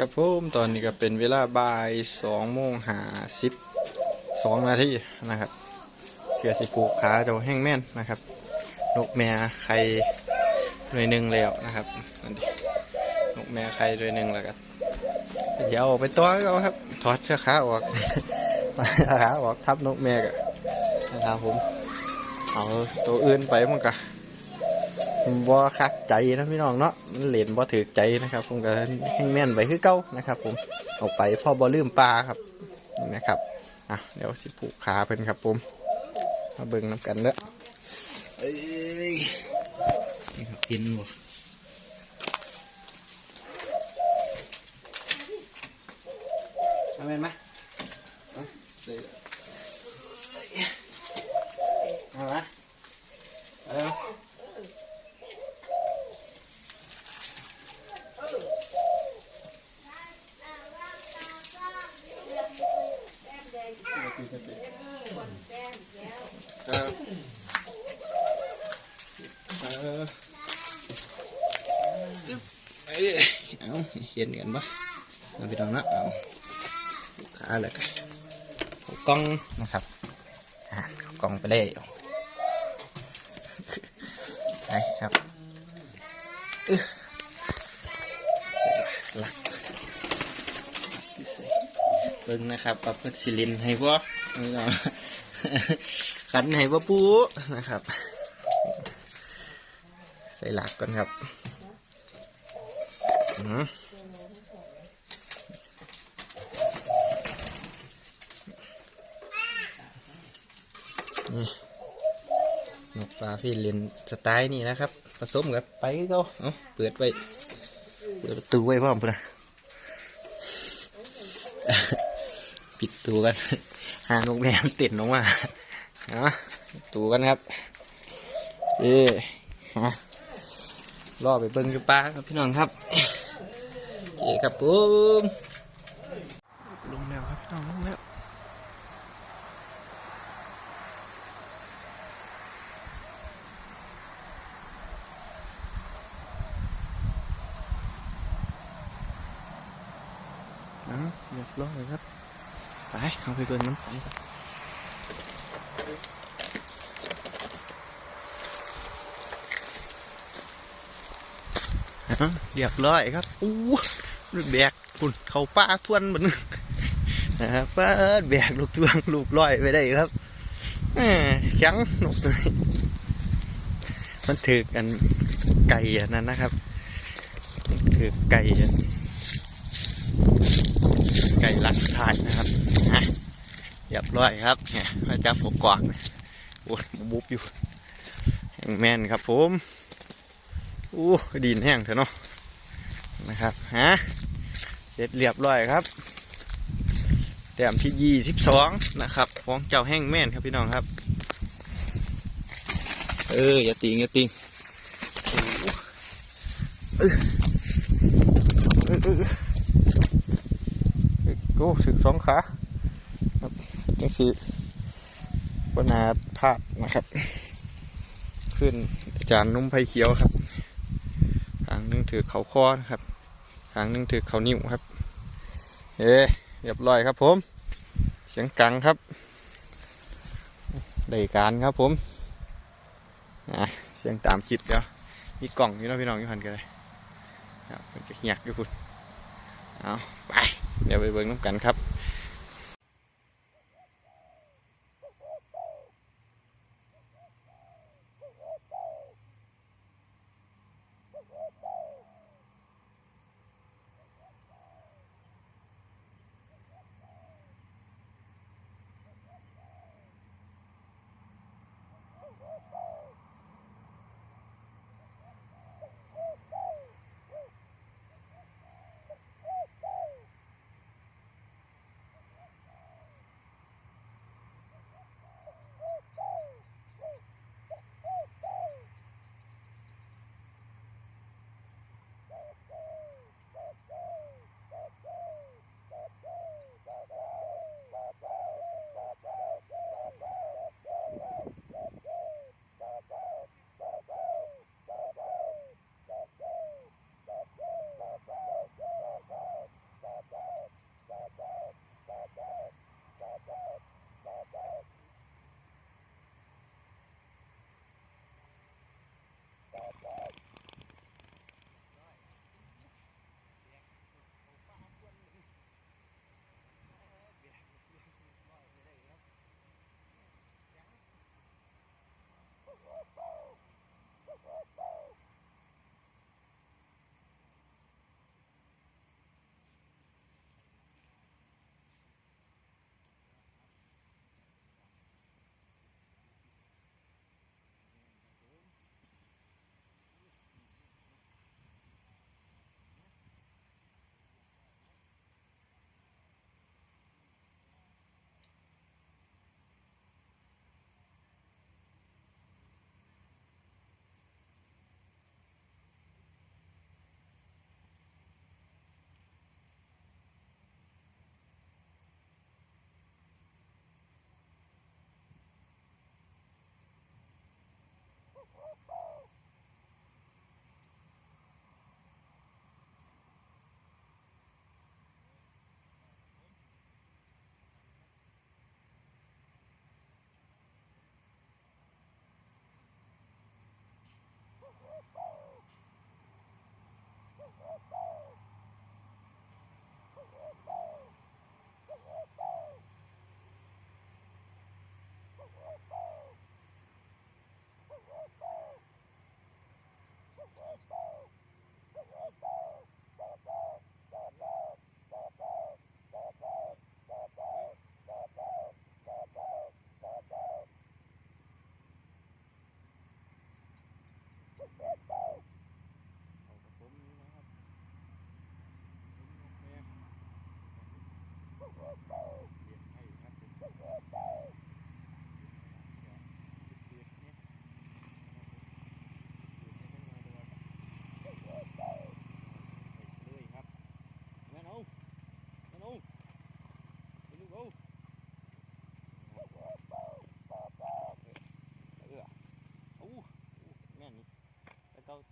ครับผมตอนนี้ก็เป็นเวลาบ่ายสองโมงหาสิบสองนาทีนะครับ เสือสิผูกขาเจ้าแห้งแม่นนะครับ นกแม่ไข่หน่วยหนึ่งแล้วนะครับนั่นดินกแม่ไข่หน่วยหนึ่งแล้วก็เดี๋ยวเอาไปตัวก็ครับ ถอดเสื้อขาออกขาออกทับนกแม่กันนะครับผม เอาตัวอื่นไปมันก็ บ่คักใจนะพี่น้องเนาะมันเหรียญบ่ถือใจนะครับ ผมก็ให้แม่นไว้คือเก่านะครับ ผมเอาไปพ่อบ่ลืมปลาครับนะครับอะเดี๋ยวสิผูกขาเพิ่นครับ ผมมาเบิ่งน้ำกันเด้อเอ้ยนี่ครับเห็นบ่เอาแม่นมาเอาเดี๋ยวเอามาเอา ครับเอออึ๊บเอ้ย เอาเห็นกันปะเราไปลองนะเอาลูกค้าเลยกันเขากล้องนะครับอะเขากล้องไปเลยไปครับอึ๊บหลักเบิ่งนะครับปรับเป็นซิลินให้พวกนี่เนาะขันให้พ่อปูนะครับ ใส่หลักก่อนครับอืมนี่นกปลา พี่เลนสไตล์นี่นะครับ ผสมกับไปก็เอาเปิดไว้เปิดประตูไว้พร้อมพุ่นนะปิดตัวกันหานกแมวติดลงมาเนาะตูกันครับ เอ๊ฮะรอไปเบิ้งจุปลาครับพี่น้องครับเอ๊ครับผมลงแล้วครับพี่น้องลงแล้ว นะเรียบร้อยครับ ไปเอาไปเบิ้งน้ำกันครับอะเรียบร้อยครับอู้แบกปุ่นเขาป้าทวนเหมือนนะครับเปิดแบกลูกทวงลูกร้อยไปได้ครับแข็งนกเลยมันถือกันไก่อันนั้นนะครับถือไก่อันไก่ลักทายนะครับฮะเรียบร้อยครับเนี่ยพระเจ้าปกกวางโอ้ยบุบอยู่แห้งแม่นครับผมอู้ดินแห้งเถอะเนาะนะครับฮะเสร็จเรียบร้อยครับแต้มที่ยี่สิบสองนะครับของเจ้าแห้งแม่นครับพี่น้องครับ เอออย่าติงอย่าติงเออเออ โอ้ถึงสองขาครับจังสีปนาภาพนะครับ ขึ้นอาจารย์นุ่มไผ่เขียวครับทางหนึงถือเขาคอนะครับทางหนึงถือเขานิ้วครับ เอ๊เรียบร้อยครับผม เสียงกังครับได้การครับผมอะเสียงตามคลิปเดี๋ยวมีกล่องอยู่นะพี่น้องอยู่หันกันเลยครับมันจะเหียกอยู่คุณเอาไป เดี๋ยวไปเบิ่งน้ำกันครับ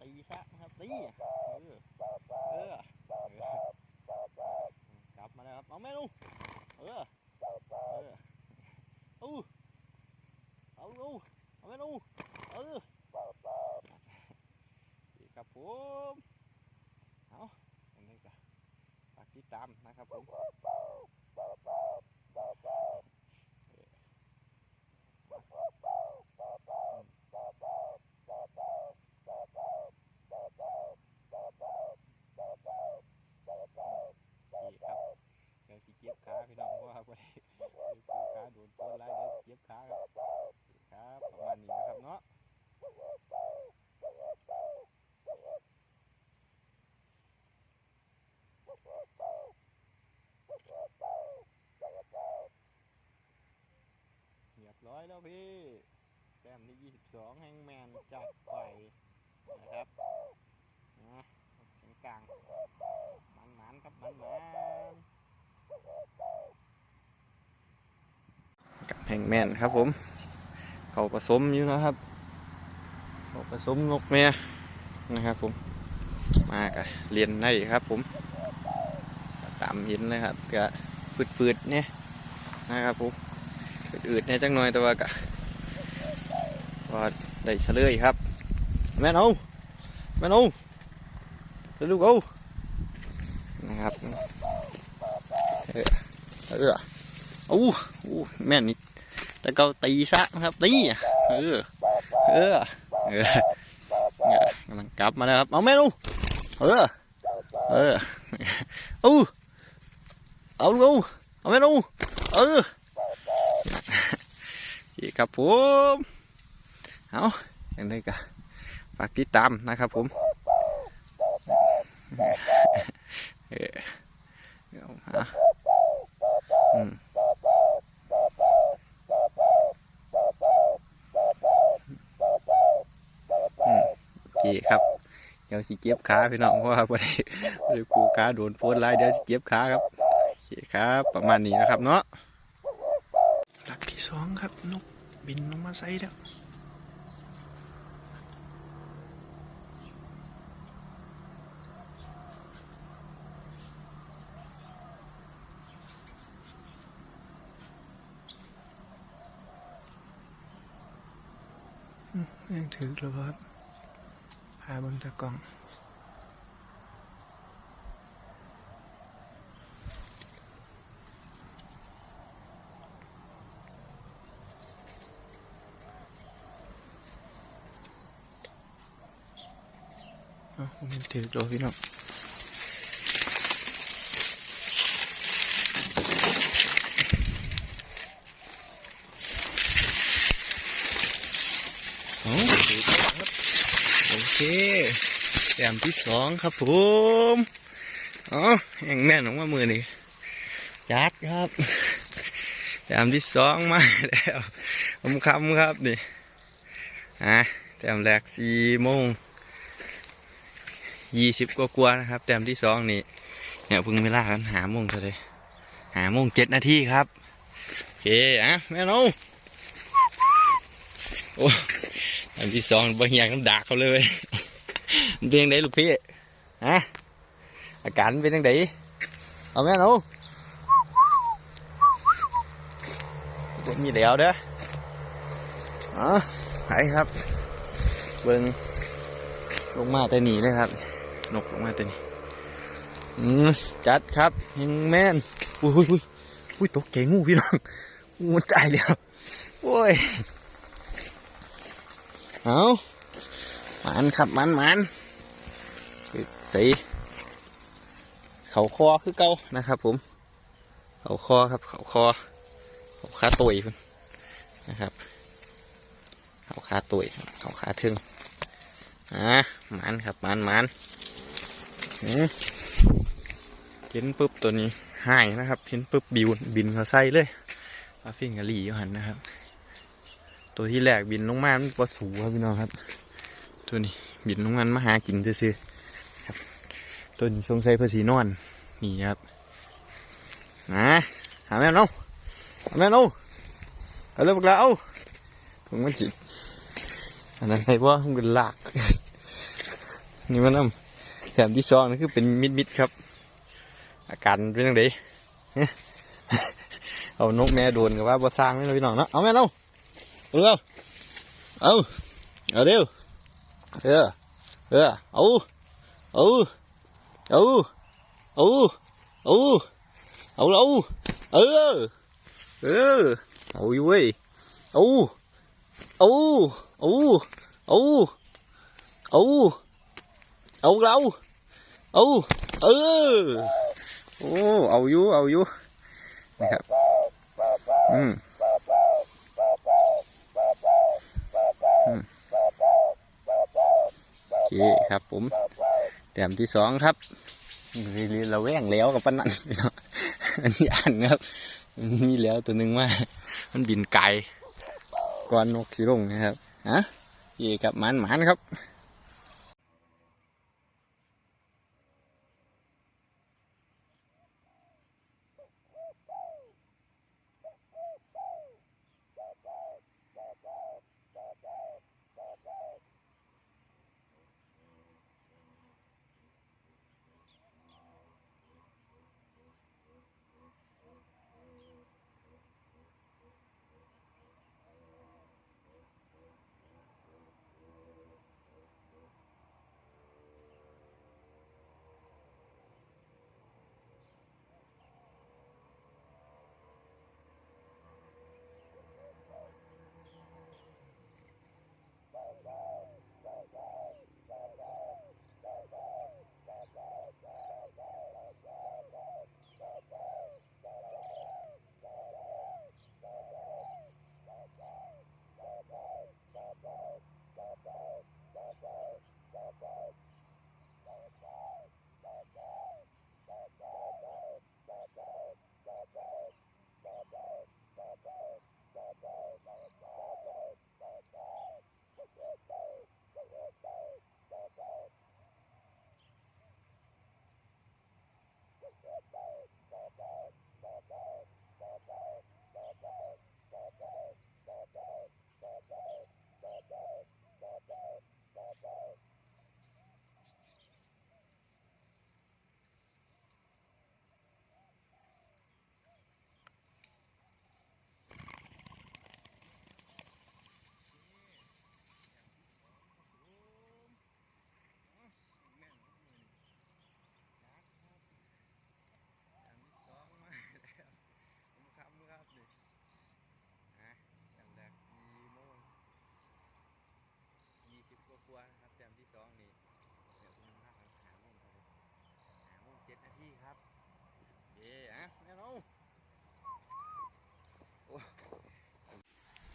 ตีซะนะครับตีเออเออเออกลับมาแล้วครับเอาแม่นเอาเออเออเอาเอาเอาเอาแม่นเอาเออดีครับผมเอาอันนี้ก็ฝากติดตามนะครับผมดีครับเดี๋ยวสิเจ็บขาพี่น้องเพราะว่าบ่ได้เจ็บขาโดนต้นไล่เดี๋ยวสิเจ็บขาครับครับประมาณนี้นะครับเนาะ เรียบร้อยแล้วพี่แต้มที่ 22 แห่งแมนจัดไป นะครับนะเสียงกลางมันมันครับมันมันกับแห่งแมนครับผม เขาผสมอยู่นะครับเขาผสมนกแม่นะครับผมมากะเรียนได้ครับผมตามเห็นเลยครับก็ฟืดๆเนี่ยนะครับผมอืดๆเนี่ยจังหน่อยแต่ว่าก็ว่าได้เฉลยครับ แม่นเอาแม่นเอาเดี๋ยวลูกเอานะครับเออเออเอาอู้แม่นนี่แต่เกาตีซะนะครับตีเออเออเออเนี่ยกำลังกลับมาแล้วครับเอาแม่นเอาเออเออเอาเอาลูกเอาเอาแม่นเอาเอออีกครับผมเอาอย่างไรก็ ฝากติดตามนะครับผมเอออาฮะอืมอืมโอเคครับเดี๋ยวสิเจ็บขาพี่น้องเพราะว่าบ่ได้บ่ได้ปูขาโดนโฟนไล่เดี๋ยวสิเจ็บขาครับโอเคครับ ประมาณนี้นะครับเนาะหลักที่สองครับนกบินลงมาใส่แล้ว อืมยังถือแล้วครับพาเบิ่งตะกล้อง เอ้าผมถือโดพี่น้องโอ้ถือโดครับ โอ เคแต้มที่สองครับผมอ๋อแห่งแม่นของมามือนี่จัดครับแต้มที่สองมาแล้วผมคำครับนี่อะแต้มแรกสี่โมงยี่สิบกว่าๆนะครับ แต้มที่สองนี่เนี่ยเพิ่งเวลากันหาโมงเท่าไหรหาโมงเจ็ดนาทีครับโอเคอะแม่น้องโอ้ แต้มที่สองบางอย่างน้ำดากเขาเลยมันเป็นยังไงลูกพี่ฮะอาการเป็นยังไงเอาแม่น้องบ่มีแล้วเด้ออ๋อไปครับ เบิ่งลงมาแต่หนีเลยครับ นกลงมาแตัวนี้อืมจัดครับเฮงแม่นอุ้ยอุ้ยอุ้ยอุ้ยตกใจงูพี่น้องงูมันตายแล้วโอ้ย เอามันครับมันมันสีเขาคอคือเก่านะครับ ผม เขาคอครับ เขาคอเขาขาตุยพุ่นนะครับ เขาขาตุยเขาขาทึงอะมันครับมันมันอืมเห็นปุ๊บตัวนี้หายนะครับเห็นปุ๊บบิวบินเขาใส่เลยปลาฟิงกะหลี่อยู่หันนะครับ ตัวที่แรกบินลงมามันปลาสูครับพี่น้องครับ ตัวนี้บินลงมามาหากินซื่อๆครับ ตัวนี้สงสัยเพื่อสีนอน นี่ครับนะหาแม่น้องหาแม่น้องเอาเลยพวกเราเอาผมมันจิอันนั้นไงว่ามันเป็นหลากนี่มันน้ำแถมที่ซองนี่คือเป็นมิดๆครับ อาการเป็นยังไงเอานกแม่โดนกับว่าบ่สร้างไม่เลยพี่น้องเนาะเอาแม่เอาเ อาเร็วเอาเอาเร็วเออเออเอาเอาเอาเอาเอาเอาเอาเออเออเอาอยู่เว้ยเอาเอาเอาเอาเอาเอาเราเอาเออ โอ้ เอาอยู่เอาอยู่นะครับ อืม โอเคครับผมแต้มที่สองครับเรียนเราแว่งแล้วกับปานนันพี่น้องอันนี้อ่านครับมีแล้วตัวหนึ่งว่า มันบินไกลก่อนนกสีลงนะครับฮะเย่กับหมันหมันครับ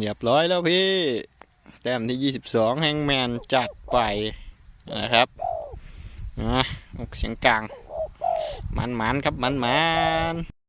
เรียบร้อยแล้วพี่ แต้มที่ยี่สิบสองแฮงแมนจัดไปนะครับนะเสียงกลางมันๆครับมันๆ